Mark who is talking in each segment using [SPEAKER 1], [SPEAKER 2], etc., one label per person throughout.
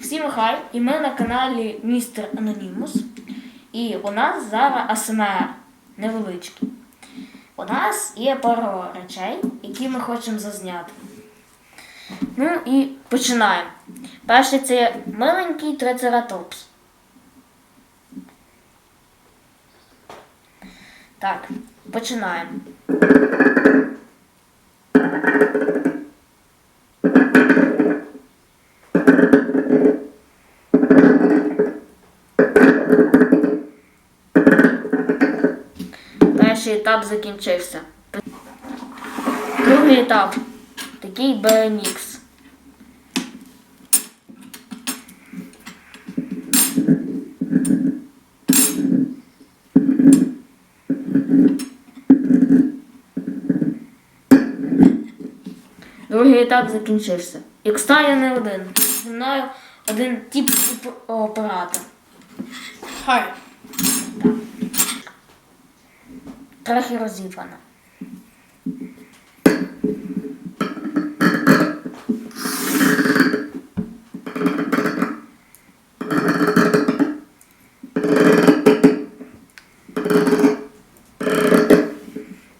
[SPEAKER 1] Всім хай, і ми на каналі Містер Анонімус. І у нас зараз АСМР невеличкий. У нас є пара речей, які ми хочемо зазняти. Ну і починаємо. Перший це миленький трицератопс. Так, починаємо. Перший етап закінчився. Другий етап. Такий BMX. Другий етап закінчився. Як стає не один. Зі мною один тип оп- оператор.
[SPEAKER 2] Хай.
[SPEAKER 1] Трохи розібрана.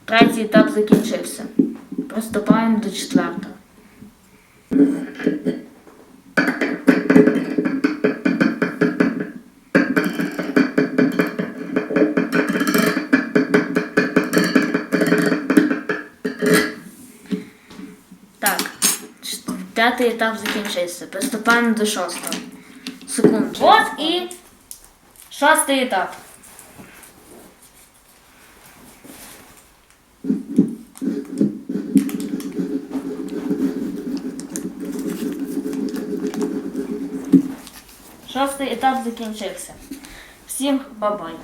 [SPEAKER 1] Третій етап закінчився. Приступаємо до четвертого. П'ятий етап закінчився. Приступаємо до шостого. Секунд. От і шостий етап. Шостий етап закінчився. Всім бабай.